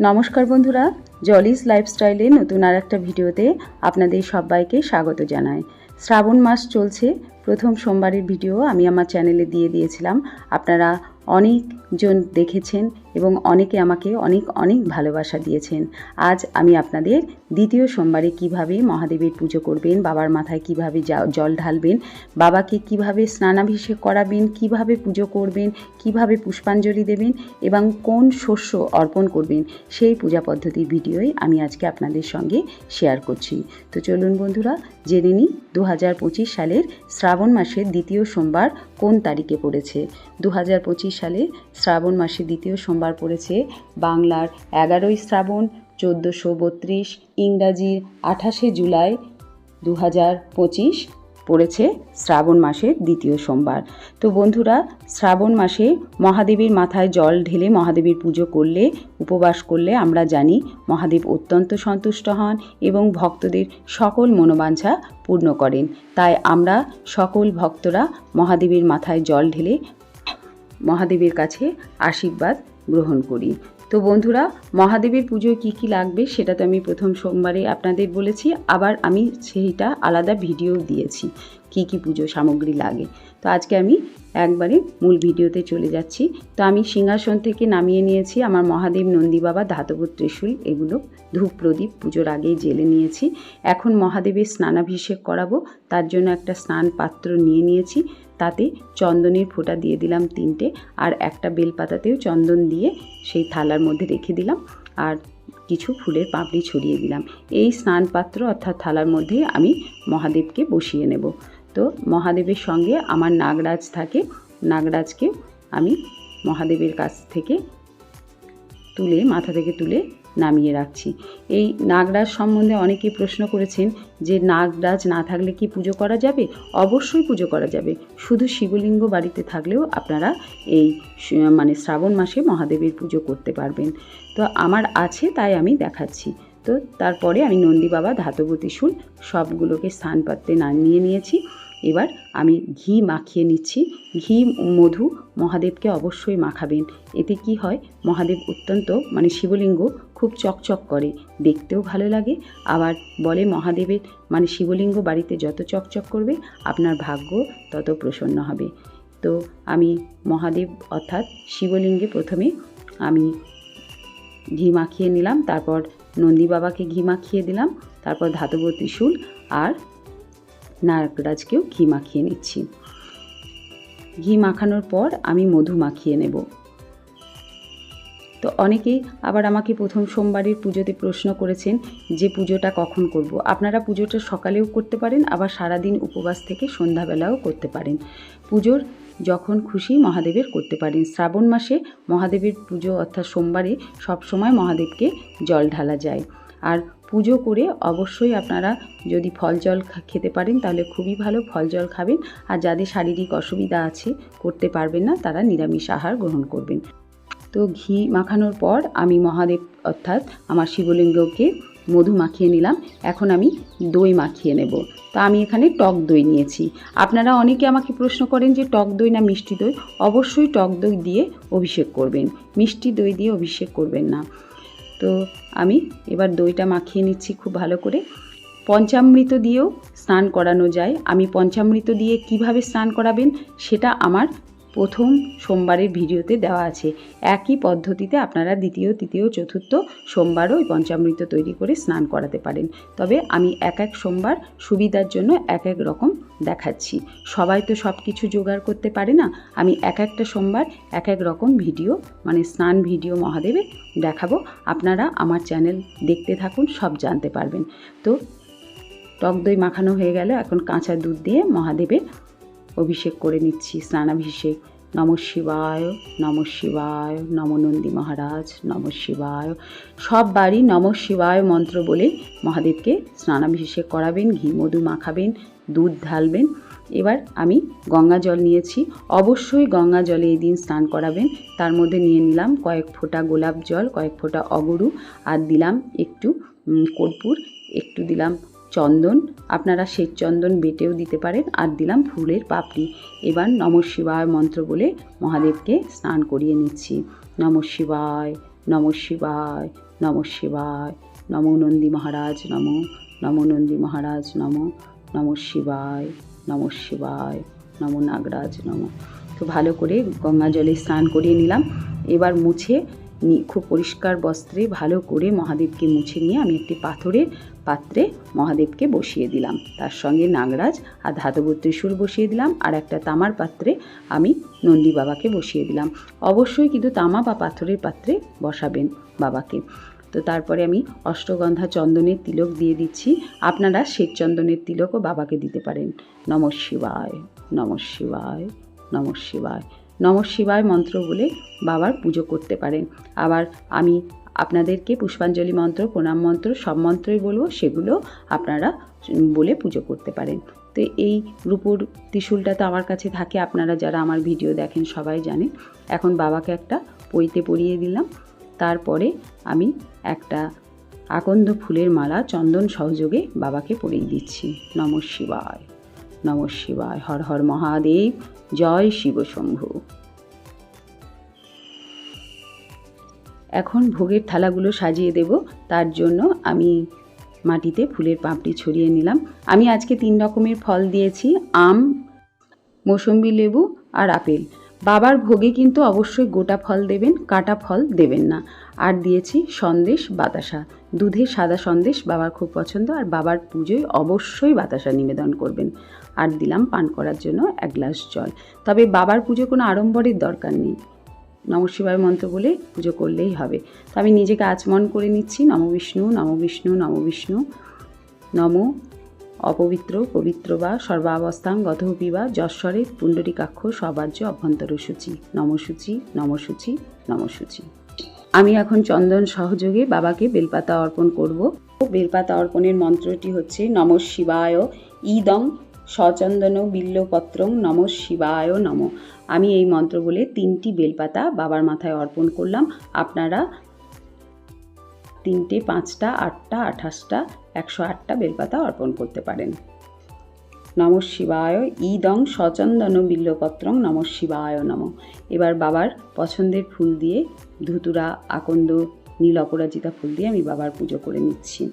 নমস্কার বন্ধুরা জলিস লাইফস্টাইলে নতুন আর একটা ভিডিওতে আপনাদের সবাইকে স্বাগত জানাই। শ্রাবণ মাস চলছে প্রথম সোমবারের ভিডিও আমি আমার চ্যানেলে দিয়ে দিয়েছিলাম। আপনারা অনেকজন দেখেছেন এবং অনেকে আমাকে অনেক অনেক ভালোবাসা দিয়েছেন। আজ আমি আপনাদের দ্বিতীয় সোমবারে কীভাবে মহাদেবের পুজো করবেন, বাবার মাথায় কীভাবে জল ঢালবেন, বাবাকে কীভাবে স্নানাভিষেক করাবেন, কীভাবে পুজো করবেন, কীভাবে পুষ্পাঞ্জলি দেবেন এবং কোন শস্য অর্পণ করবেন, সেই পূজা পদ্ধতির ভিডিওই আমি আজকে আপনাদের সঙ্গে শেয়ার করছি। তো চলুন বন্ধুরা, জেনে নিই দু হাজার পঁচিশ সালের শ্রাবণ মাসের দ্বিতীয় সোমবার কোন তারিখে পড়েছে? দু হাজার পঁচিশ সালে শ্রাবণ মাসের দ্বিতীয় সোমবার পড়েছে বাংলার এগারোই শ্রাবণ, চোদ্দোশো বত্রিশ, ইংরাজির আঠাশে জুলাই দু পঁচিশ। পড়েছে শ্রাবণ মাসের দ্বিতীয় সোমবার। তো বন্ধুরা, শ্রাবণ মাসে মহাদেবের মাথায় জল ঢেলে মহাদেবের পুজো করলে, উপবাস করলে আমরা জানি মহাদেব অত্যন্ত সন্তুষ্ট হন এবং ভক্তদের সকল মনোবাঞ্ছা পূর্ণ করেন। তাই আমরা সকল ভক্তরা মহাদেবের মাথায় জল ঢেলে মহাদেবের কাছে আশীর্বাদ গ্রহণ করি। তো বন্ধুরা, মহাদেবের পুজোয় কী কী লাগবে সেটা তো আমি প্রথম সোমবারে আপনাদের বলেছি, আবার আমি সেইটা আলাদা ভিডিও দিয়েছি কী কী পুজো সামগ্রী লাগে। তো আজকে আমি একবারে মূল ভিডিওতে চলে যাচ্ছি। তো আমি সিংহাসন থেকে নামিয়ে নিয়েছি, আমার মহাদেব নন্দী বাবা ধাতব ত্রিশূল, এগুলো ধূপ প্রদীপ পুজোর আগেই জেলে নিয়েছি। এখন মহাদেবের স্নানাভিষেক করাবো, তার জন্য একটা স্নান পাত্র নিয়ে নিয়েছি, তাতে চন্দনের ফোঁটা দিয়ে দিলাম তিনটে, আর একটা বেলপাতাতেও চন্দন দিয়ে সেই থালার মধ্যে রেখে দিলাম আর কিছু ফুলের পাপড়ি ছড়িয়ে দিলাম। এই স্নান পাত্র অর্থাৎ থালার মধ্যে আমি মহাদেবকে বসিয়ে নেব। তো মহাদেবের সঙ্গে আমার নাগরাজ থাকে, নাগরাজকে আমি মহাদেবের কাছ থেকে তুলে, মাথা থেকে তুলে নামিয়ে রাখছি। এই নাগরাজ সম্বন্ধে অনেকে প্রশ্ন করেছেন যে নাগরাজ না থাকলে কি পুজো করা যাবে? অবশ্যই পুজো করা যাবে। শুধু শিবলিঙ্গ বাড়িতে থাকলেও আপনারা এই মানে শ্রাবণ মাসে মহাদেবের পুজো করতে পারবেন। তো আমার আছে, তাই আমি দেখাচ্ছি। তো তারপরে আমি নন্দী বাবা ধাতব ত্রিশূল সবগুলোকে স্থান পাত্রে নামিয়ে নিয়েছি। এবার আমি ঘি মাখিয়ে নিচ্ছি। ঘি, মধু মহাদেবকে অবশ্যই মাখাবেন। এতে কি হয়, মহাদেব অত্যন্ত মানে শিবলিঙ্গ খুব চকচক করে। দেখতেও ভালো লাগে। আবার বলে মহাদেবের মানে শিবলিঙ্গ বাড়িতে যত চকচক করবে, আপনার ভাগ্য তত প্রসন্ন হবে। তো আমি মহাদেব অর্থাৎ শিবলিঙ্গে প্রথমে আমি ঘি মাখিয়ে নিলাম, তারপর নন্দী বাবাকে ঘি মাখিয়ে দিলাম, তারপর ধাতব ত্রিশূল আর নারকরাজকেও ঘি মাখিয়ে নিচ্ছি। ঘি মাখানোর পর আমি মধু মাখিয়ে নেব। তো অনেকেই আবার আমাকে প্রথম সোমবারের পুজোতে প্রশ্ন করেছেন যে পুজোটা কখন করব। আপনারা পুজোটা সকালেও করতে পারেন, আবার সারাদিন উপবাস থেকে সন্ধ্যাবেলাও করতে পারেন। পুজোর যখন খুশি মহাদেবের করতে পারেন। শ্রাবণ মাসে মহাদেবের পুজো অর্থাৎ সোমবারে সবসময় মহাদেবকে জল ঢালা যায়। আর পুজো করে অবশ্যই আপনারা যদি ফল জল খেতে পারেন, তাহলে খুবই ভালো ফল জল খাবেন। আর যাদের শারীরিক অসুবিধা আছে, করতে পারবেন না, তারা নিরামিষ আহার গ্রহণ করবেন। তো ঘি মাখানোর পর আমি মহাদেব, অর্থাৎ আমার শিবলিঙ্গকে মধু মাখিয়ে নিলাম। এখন আমি দই মাখিয়ে নেব। তো আমি এখানে টক দই নিয়েছি। আপনারা অনেকে আমাকে প্রশ্ন করেন যে, টক দই না মিষ্টি দই? অবশ্যই টক দই দিয়ে অভিষেক করবেন। মিষ্টি দই দিয়ে অভিষেক করবেন না। তো আমি এবার দইটা মাখিয়ে নিচ্ছি খুব ভালো করে। পঞ্চামৃত দিয়েও স্নান করানো যায়। আমি পঞ্চামৃত দিয়ে কীভাবে স্নান করাবেন সেটা আমার প্রথম সোমবারের ভিডিওতে দেওয়া আছে। একই পদ্ধতিতে আপনারা দ্বিতীয়, তৃতীয়, চতুর্থ সোমবারও ওই পঞ্চামৃত তৈরি করে স্নান করাতে পারেন। তবে আমি এক এক সোমবার সুবিধার জন্য এক এক রকম দেখাচ্ছি। সবাই তো সব কিছু জোগাড় করতে পারে না। আমি এক একটা সোমবার এক এক রকম ভিডিও মানে স্নান ভিডিও মহাদেবের দেখাবো। আপনারা আমার চ্যানেল দেখতে থাকুন, সব জানতে পারবেন। তো টক দই মাখানো হয়ে গেল। এখন কাঁচা দুধ দিয়ে মহাদেবের অভিষেক করে নিচ্ছি। স্নানাভিষেক। নম শিবায় নম শিবায়, নম নন্দী মহারাজ, নম শিবায়। সব বাড়ি নম শিবায় মন্ত্র বলে মহাদেবকে স্নানাভিষেক করাবেন, ঘি, মধু মাখাবেন, দুধ ঢালবেন। এবার আমি গঙ্গা জল নিয়েছি। অবশ্যই গঙ্গা জলে এই দিন স্নান করাবেন। তার মধ্যে নিয়ে নিলাম কয়েক ফোঁটা গোলাপ জল, কয়েক ফোঁটা অগরু, আর দিলাম একটু কর্পূর, একটু দিলাম চন্দন, আপনারা শ্বেত চন্দন বেটেও দিতে পারেন। আর দিলাম ফুলের পাপড়ি। এবার নম শিবায় মন্ত্র বলে মহাদেবকে স্নান করিয়ে নিচ্ছি। নম শিবায় নম শিবায় নম শিবায়, নমো নন্দী মহারাজ, নম, নমো নন্দী মহারাজ, নম নম শিবায় নম শিবায়, নম নাগরাজ, নম। তো ভালো করে গঙ্গা জলে স্নান করিয়ে নিলাম। এবার মুছে খুব পরিষ্কার বস্ত্রে ভালো করে মহাদেবকে মুছে নিয়ে আমি একটি পাথরের পাত্রে মহাদেবকে বসিয়ে দিলাম। তার সঙ্গে নাগরাজ আর ধাতব ত্রিশূল বসিয়ে দিলাম আর একটা তামার পাত্রে আমি নন্দী বাবাকে বসিয়ে দিলাম। অবশ্যই কিন্তু তামা বা পাথরের পাত্রে বসাবেন বাবাকে। তো তারপরে আমি অষ্টগন্ধা চন্দনের তিলক দিয়ে দিচ্ছি। আপনারা শ্বেত চন্দনের তিলকও বাবাকে দিতে পারেন। নম শিবায় নম শিবায় নম শিবায়। নম শিবায় মন্ত্র বলে বাবার পুজো করতে পারেন আবার আমি আপনাদেরকে পুষ্পাঞ্জলি মন্ত্র, প্রণাম মন্ত্র, সব মন্ত্রই বলব, সেগুলো আপনারা বলে পুজো করতে পারেন। তো এই রূপোর ত্রিশূলটা তো আমার কাছে থাকে, আপনারা যারা আমার ভিডিও দেখেন সবাই জানেন। এখন বাবাকে একটা পইতে পরিয়ে দিলাম। তারপরে আমি একটা আকন্দ ফুলের মালা চন্দন সহযোগে বাবাকে পরিয়ে দিচ্ছি। নম শিবায়। নম শিবায়, হর হর মহাদেব, জয় শিব শম্ভু। এখন ভোগের থালাগুলো সাজিয়ে দেব, তার জন্য আমি মাটিতে ফুলের পাপড়ি ছড়িয়ে নিলাম। আমি আজকে তিন রকমের ফল দিয়েছি, আম, মৌসম্বি লেবু আর আপেল। বাবার ভোগে কিন্তু অবশ্যই গোটা ফল দেবেন, কাটা ফল দেবেন না। আর দিয়েছি সন্দেশ বাতাসা। দুধের সাদা সন্দেশ বাবার খুব পছন্দ, আর বাবার পুজোয় অবশ্যই বাতাসা নিবেদন করবেন। আর দিলাম পান করার জন্য এক গ্লাস জল। তবে বাবার পুজো কোনো আড়ম্বরের দরকার নেই। নম শিবায় মন্ত্র বলে পুজো করলেই হবে। তো আমি নিজেকে আচমন করে নিচ্ছি। নম বিষ্ণু নম বিষ্ণু নম বিষ্ণু, নম অপবিত্র, পবিত্র বা সর্বাবস্থাং গতহপি বা যশ্বরে পুণ্ডরিকাক্ষ সবার্য অভ্যন্তর সূচি। নমসূচি নমসূচি নমসূচি। আমি এখন চন্দন সহযোগে বাবাকে বেলপাতা অর্পণ করব। বেলপাতা অর্পণের মন্ত্রটি হচ্ছে, নম শিবায় ইদং সচন্দন বিল্লপত্রং নম শিবায় নম। আমি এই মন্ত্র বলে তিনটি বেলপাতা বাবার মাথায় অর্পণ করলাম। আপনারা তিনটে, পাঁচটা, আটটা, আঠাশটা, একশো আটটা বেলপাতা অর্পণ করতে পারেন। নম শিবায় ইদং সচন্দন বিল্লপত্রং নম শিবায় নম। এবার বাবার পছন্দের ফুল দিয়ে ধুতুরা, আকন্দ, নীল অপরাজিতা ফুল দিয়ে আমি বাবার পুজো করে নিচ্ছি।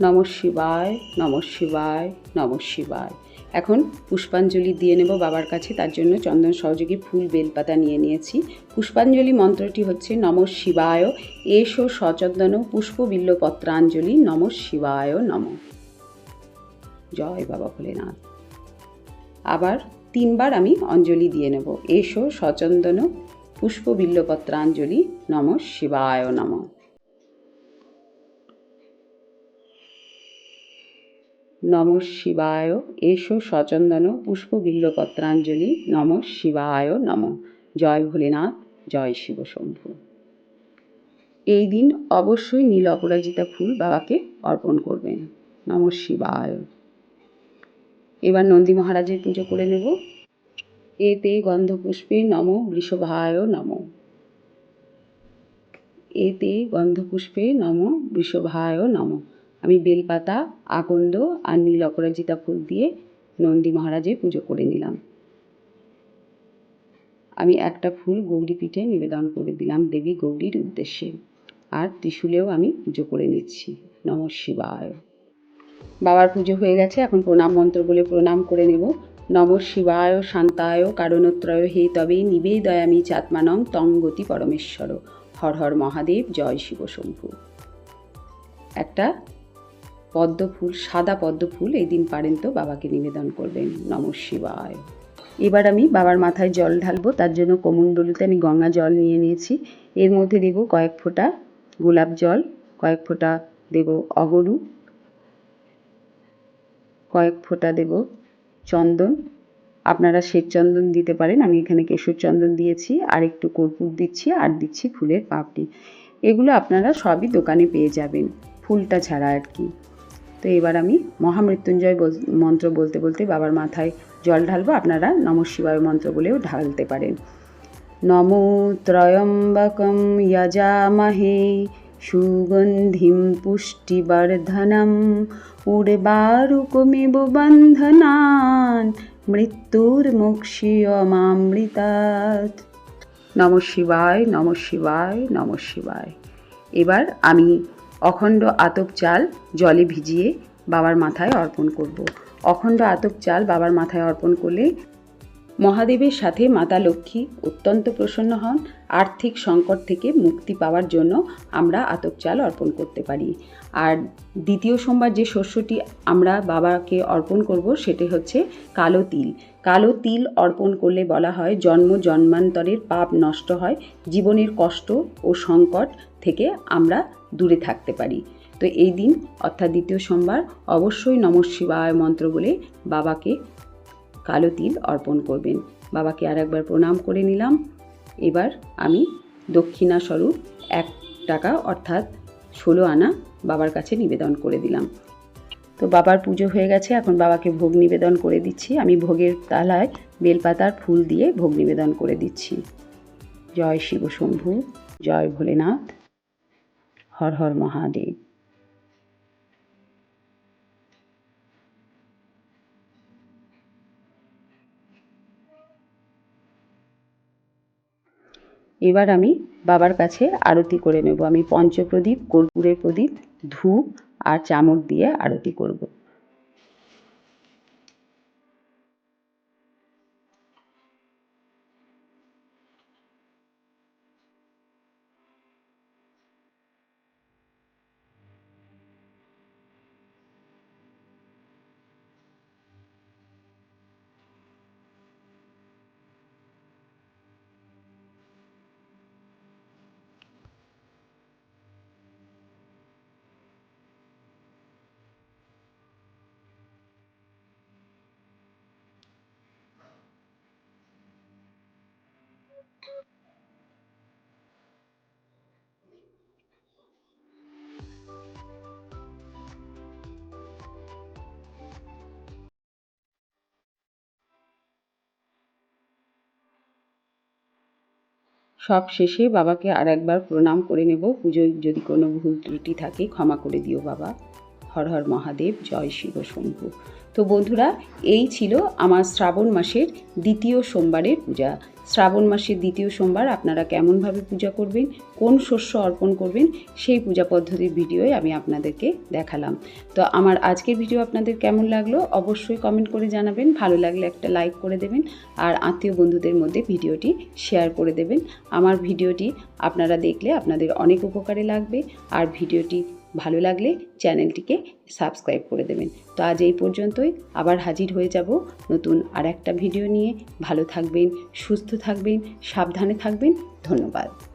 নম শিবায় নম শিবায় নম শিবায়। এখন পুষ্পাঞ্জলি দিয়ে নেব বাবার কাছে, তার জন্য চন্দন সহযোগী ফুল বেলপাতা নিয়ে নিয়েছি। পুষ্পাঞ্জলি মন্ত্রটি হচ্ছে, নম শিবায়, এসো সচন্দন পুষ্পবিল্ল পত্রাঞ্জলি নম শিবায়, নম। জয় বাবা ভোলেনাথ। আবার তিনবার আমি অঞ্জলি দিয়ে নেব, এসো সচন্দন পুষ্পবিল্ল পত্রাঞ্জলি নম শিবায়, নম। নম শিবায়। এসো সচন্দন পুষ্পবিল্ল পত্রাঞ্জলি নম শিবায় নম। জয় ভোলেনাথ, জয় শিব শম্ভু। এই দিন অবশ্যই নীল অপরাজিতা ফুল বাবাকে অর্পণ করবেন। নম শিবায়। এবার নন্দী মহারাজের পুজো করে নেব। এতে গন্ধপুষ্পে নম বৃষভায় নম। এতে গন্ধপুষ্পে নম বৃষভায় নম। আমি বেলপাতা, আকন্দ আর নীল অপরাজিতা ফুল দিয়ে নন্দী মহারাজের পুজো করে নিলাম। আমি একটা ফুল গৌরী পিঠে নিবেদন করে দিলাম দেবী গৌরীর উদ্দেশ্যে। আর ত্রিশুলেও আমি পুজো করে নিচ্ছি। নম শিবায়। বাবার পুজো হয়ে গেছে, এখন প্রণাম মন্ত্র বলে প্রণাম করে নেব। নম শিবায় শান্তায় কারণত্রয় হে তবে নিবেদয়ামি চাত্মানং তং গতি পরমেশ্বর। হর হর মহাদেব, জয় শিব শম্ভু। একটা পদ্ম ফুল সাদা পদ্ম ফুল এই দিন পারেন তো বাবাকে নিবেদন করবেন। নম শিবায়। এবার আমি বাবার মাথায় জল ঢালবো, তার জন্য কোমণ্ডলিতে আমি গঙ্গা জল নিয়ে নিয়েছি। এর মধ্যে দেব কয়েক ফোঁটা গোলাপ জল, কয়েক ফোঁটা দেব অগরু, কয়েক ফোঁটা দেব চন্দন। আপনারা শ্বেত চন্দন দিতে পারেন, আমি এখানে কেশর চন্দন দিয়েছি, আর একটু কর্পূর দিচ্ছি, আর দিচ্ছি ফুলের পাপড়ি। এগুলো আপনারা সবই দোকানে পেয়ে যাবেন, ফুলটা ছাড়া আর কি। তো এবার আমি মহামৃত্যুঞ্জয় মন্ত্র বলতে বলতে বাবার মাথায় জল ঢালবো, আপনারা নম শিবায় মন্ত্র বলেও ঢালতে পারেন। নমো ত্রয়ম্বকম যজামহে সুগন্ধিম পুষ্টিবর্ধনম উর্বারুকমিব বন্ধনান, মৃত্যুর মৃত্যুর্মুক্ষীয়মামৃতাৎ নম শিবায় নম শিবায় নম শিবায়। এবার আমি অখণ্ড আতপ চাল জলে ভিজিয়ে বাবার মাথায় অর্পণ করব। অখণ্ড আতপ চাল বাবার মাথায় অর্পণ করলে মহাদেবের সাথে মাতা লক্ষ্মী অত্যন্ত প্রসন্ন হন। আর্থিক সংকট থেকে মুক্তি পাওয়ার জন্য আমরা আতপ চাল অর্পণ করতে পারি। আর দ্বিতীয় সোমবার যে শস্যটি আমরা বাবাকে অর্পণ করব সেটি হচ্ছে কালো তিল। কালো তিল অর্পণ করলে বলা হয় জন্ম জন্মান্তরের পাপ নষ্ট হয়। জীবনের কষ্ট ও সংকট থেকে আমরা দূরে থাকতে পারি। তো এই দিন, অর্থাৎ দ্বিতীয় সোমবার, অবশ্যই নম শিবায় মন্ত্র বলে বাবাকে কালো তিল অর্পণ করবেন। বাবাকে আর একবার প্রণাম করে নিলাম। এবার আমি দক্ষিণা স্বরূপ এক টাকা, অর্থাৎ ষোলো আনা বাবার কাছে নিবেদন করে দিলাম। তো বাবার পুজো হয়ে গেছে, এখন বাবাকে ভোগ নিবেদন করে দিচ্ছি। আমি ভোগের তালায় বেলপাতার ফুল দিয়ে ভোগ নিবেদন করে দিচ্ছি। জয় শিব শম্ভু, জয় ভোলেনাথ। হর হর মহাদেব। এবার আমি বাবার কাছে আরতি করে নেব। আমি পঞ্চপ্রদীপ, কর্পূরের প্রদীপ, ধূপ আর চামচ দিয়ে আরতি করব। সব শেষে বাবাকে আর একবার প্রণাম করে নেব। পুজোয় যদি কোনো ভুল ত্রুটি থাকে ক্ষমা করে দিও বাবা। হর হর মহাদেব, জয় শিব শম্ভু। তো বন্ধুরা, এই ছিল আমার শ্রাবণ মাসের দ্বিতীয় সোমবারের পূজা। শ্রাবণ মাসের দ্বিতীয় সোমবার আপনারা কেমনভাবে পূজা করবেন, কোন শস্য অর্পণ করবেন, সেই পূজা পদ্ধতির ভিডিওই আমি আপনাদেরকে দেখালাম। তো আমার আজকের ভিডিও আপনাদের কেমন লাগল অবশ্যই কমেন্ট করে জানাবেন, ভালো লাগলে একটা লাইক করে দেবেন, আর আত্মীয় বন্ধুদের মধ্যে ভিডিওটি শেয়ার করে দেবেন। আমার ভিডিওটি আপনারা দেখলে আপনাদের অনেক উপকারে লাগবে, আর ভিডিওটি ভালো লাগলে চ্যানেলটিকে সাবস্ক্রাইব করে দেবেন। তো আজ এই পর্যন্তই, আবার হাজির হয়ে যাব নতুন আর একটা ভিডিও নিয়ে। ভালো থাকবেন, সুস্থ থাকবেন, সাবধানে থাকবেন। ধন্যবাদ।